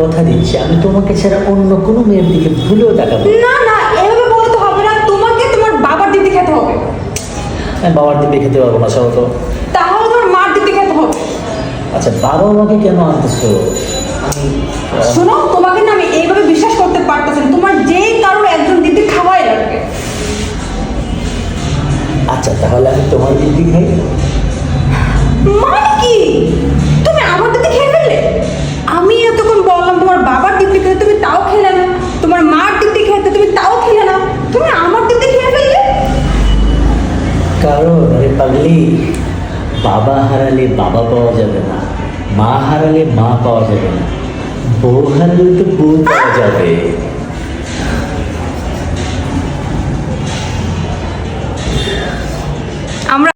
কথা দিচ্ছি আমি তোমাকে ছাড়া অন্য কোনো মেয়ের দিকে ভুলেও তাকাবো না। না এভাবে বলে তো হবে না তোমাকে তোমার বাবার দিদি খেতে হবে। আমি বাবার দিকে খেতে পারব না সব তো। তাহলে তোমার মার দিদি খেতে হবে। আচ্ছা বাবা মাকে কেন আনতেছো? শোনো তোমাকে না আমি এইভাবে বিশ্বাস করতে পারতেছি না। তোমার যেই কারোর একজন দিদি খাওয়াই লাগবে। আচ্ছা তাহলে আমি তোমার দিদি খাই। মানে কারণ আরে পাগলি, বাবা হারালে বাবা পাওয়া যাবে না, মা হারালে মা পাওয়া যাবে না। বউ হারালে তো বউ পাওয়া যাবে।